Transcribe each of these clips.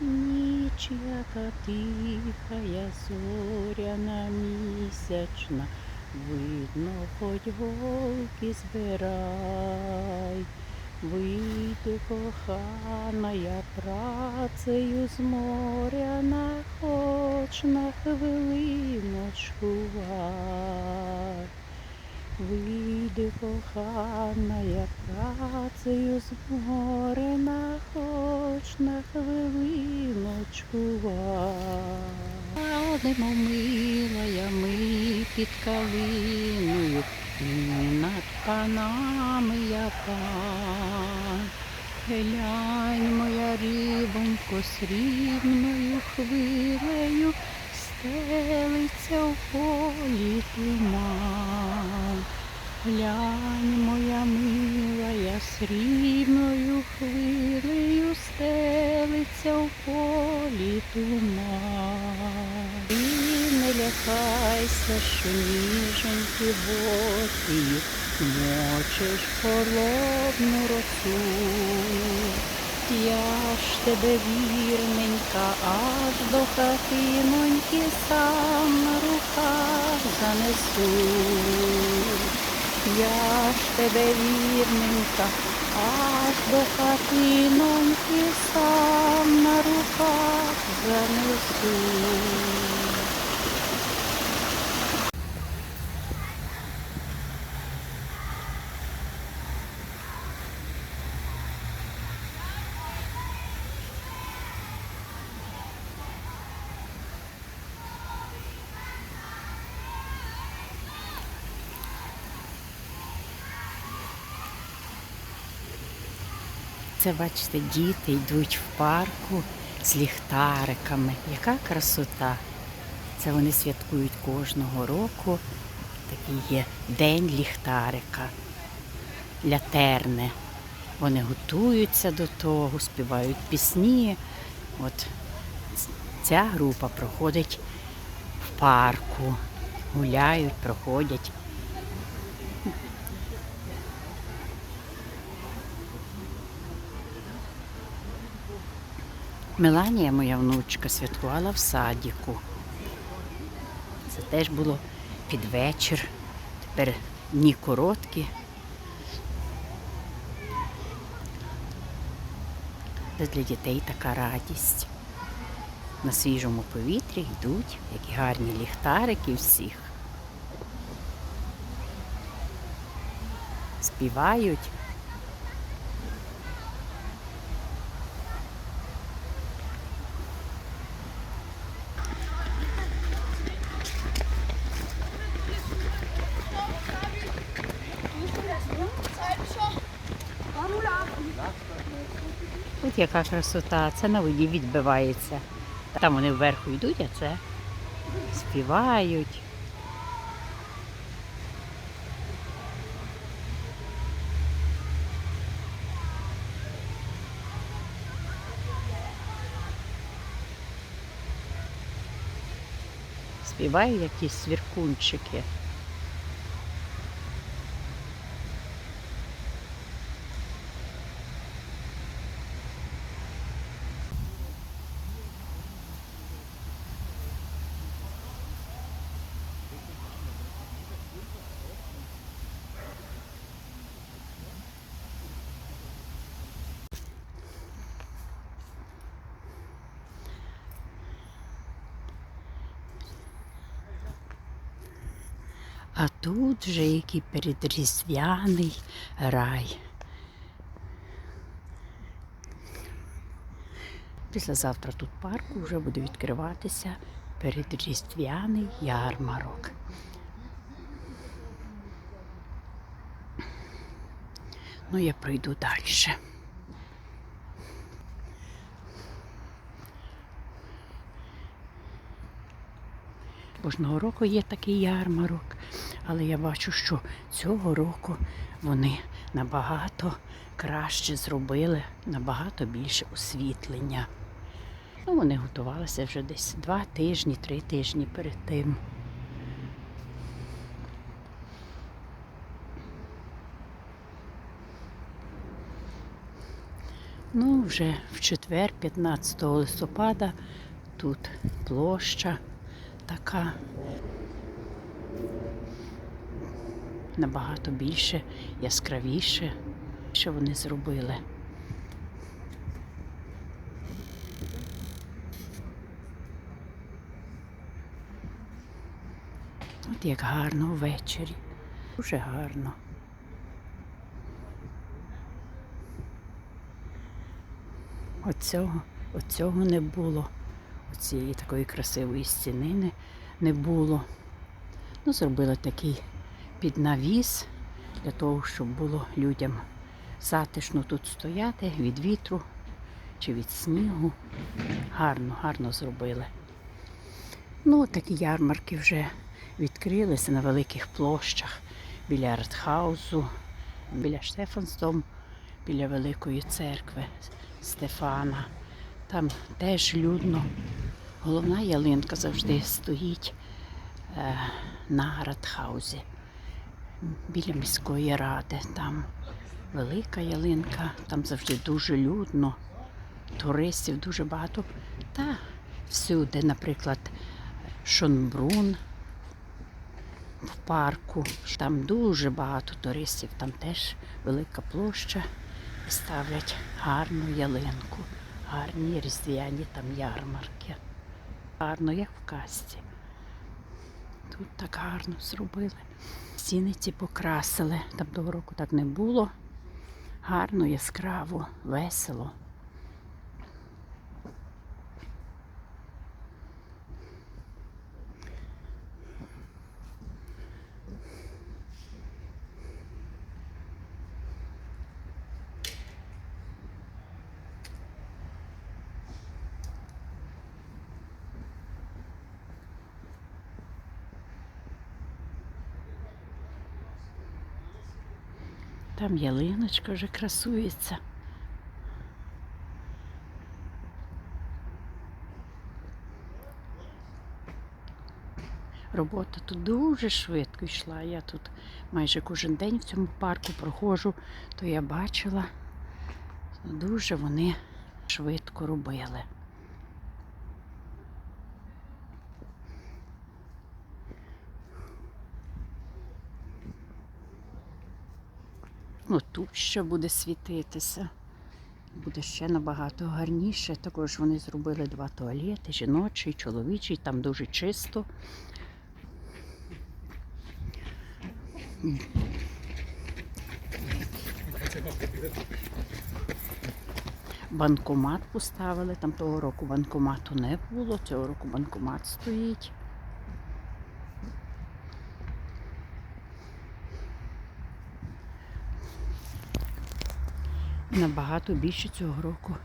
Ніч, яка тиха, я зоряна місячна, видно, хоть голки збирай. Вийди, кохана, я працею зморяна, хоч на хвилиночку вай. Вийди, кохана, я працею зморена, хоч на хвилиночку вай. Ходимо, милая, ми під калиною, і над панами я пан. Глянь, моя рибонько, срібною хвилею стелиться в полі туман. Глянь, моя мила, я срібною хвилею стелиться в полі туман. Ти не лякайся, що ніженьки босі, мочиш холодну росу. Я ж тебе вірненька, аж до хатиноньки сам на руках занесу. Я ж тебе вірненька, аж до хатиноньки сам на руках занесу. Це, бачите, діти йдуть в парку з ліхтариками. Яка красота! Це вони святкують кожного року. Такий є день ліхтарика. Лятерне. Вони готуються до того, співають пісні. От ця група проходить в парку, гуляють, проходять. Меланія, моя внучка, святкувала в садіку. Це теж було під вечір. Тепер дні короткі. Це для дітей така радість. На свіжому повітрі йдуть, які гарні ліхтарики всіх. Співають. От яка красота, це на воді відбивається. Там вони вверху йдуть, а це співають. Співають якісь свіркунчики. А тут же який передріздвяний рай. Післязавтра тут парку вже буде відкриватися передріздвяний ярмарок. Ну, я пройду далі. Кожного року є такий ярмарок, але я бачу, що цього року вони набагато краще зробили, набагато більше освітлення. Ну, вони готувалися вже десь два тижні, три тижні перед тим. Ну, вже в четвер, 15 листопада, тут площа така набагато більше, яскравіше, що вони зробили. От як гарно ввечері. Дуже гарно. Оцього, оцього не було. Оцієї такої красивої стіни не, не було. Ну, зробили такий піднавіс для того, щоб було людям затишно тут стояти від вітру чи від снігу. Гарно, гарно зробили. Ну, такі ярмарки вже відкрилися на великих площах біля Артхаузу, біля Штефансдом, біля Великої церкви Стефана. Там теж людно. Головна ялинка завжди стоїть е, на Ратхаузі біля міської ради. Там велика ялинка, там завжди дуже людно, туристів дуже багато. Та всюди, наприклад, Шонбрун в парку. Там дуже багато туристів, там теж велика площа. Ставлять гарну ялинку, гарні різдвяні там ярмарки. Гарно, як в касті. Тут так гарно зробили. Стіни ці покрасили. Там того року так не було. Гарно, яскраво, весело. Там ялиночка вже красується. Робота тут дуже швидко йшла. Я тут майже кожен день в цьому парку проходжу, то я бачила, дуже вони швидко робили. Ну, тут ще буде світитися. Буде ще набагато гарніше. Також вони зробили два туалети, жіночий, чоловічий, там дуже чисто. Банкомат поставили, там того року банкомату не було, цього року банкомат стоїть. Набагато більше цього року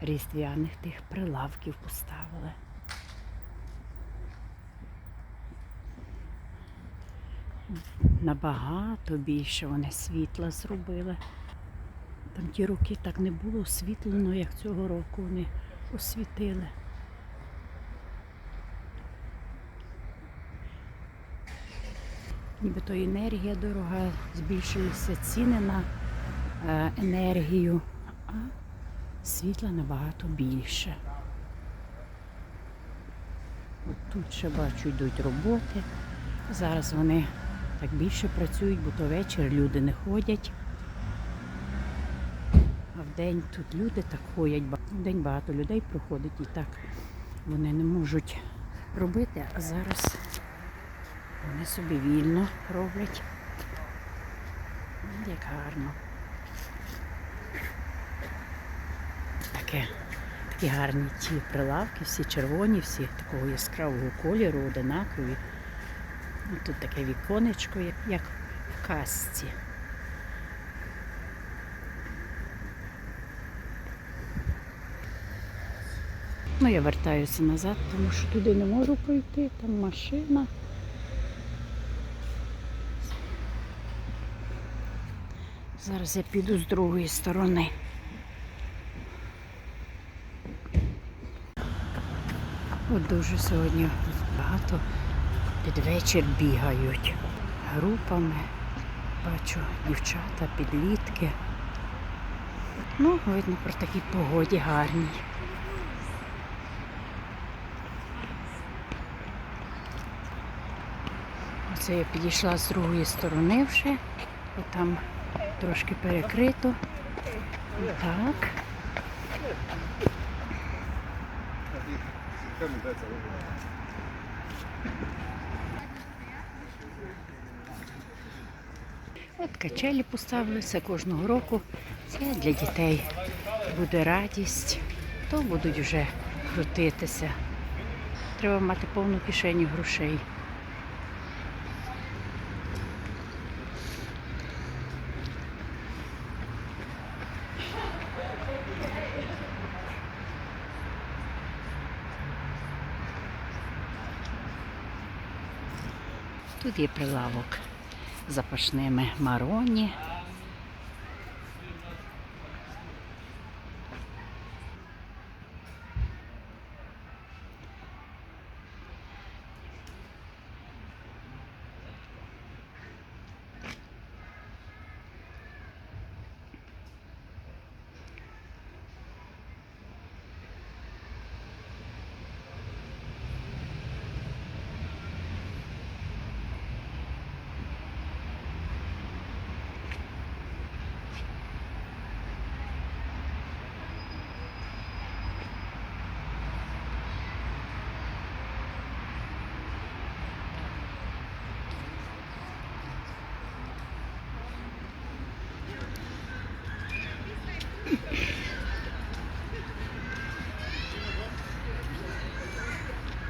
різдвяних тих прилавків поставили. Набагато більше вони світла зробили. Там ті роки так не було освітлено, як цього року вони освітили. Нібито енергія дорога, збільшилися ціни на енергію, а світла набагато більше. Тут ще бачу, йдуть роботи. Зараз вони так більше працюють, бо то вечір люди не ходять. А в день тут люди так ходять, в день багато людей проходить і так вони не можуть робити, а зараз вони собі вільно роблять. Як гарно. Таке, такі гарні ті прилавки, всі червоні, всі такого яскравого кольору, одинакові. Ну, Тут таке віконечко, як, як в касці. Ну, я вертаюся назад, тому що туди не можу пройти, там машина. Зараз я піду з другої сторони. От дуже сьогодні багато під вечір бігають групами. Бачу дівчата, підлітки. Ну, видно, при такій погоді гарній. Оце я підійшла з другої сторони вже, бо там трошки перекрито. Так. От качелі поставилися кожного року. Це для дітей буде радість, то будуть вже крутитися. Треба мати повну кишеню грошей. Тут є прилавок з запашними мароні.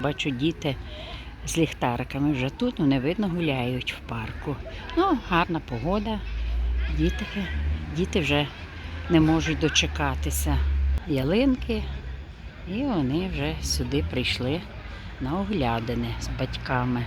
Бачу діти з ліхтариками вже тут, ну не видно, гуляють в парку. Ну, гарна погода. Діти, діти вже не можуть дочекатися ялинки. І вони вже сюди прийшли на оглядини з батьками.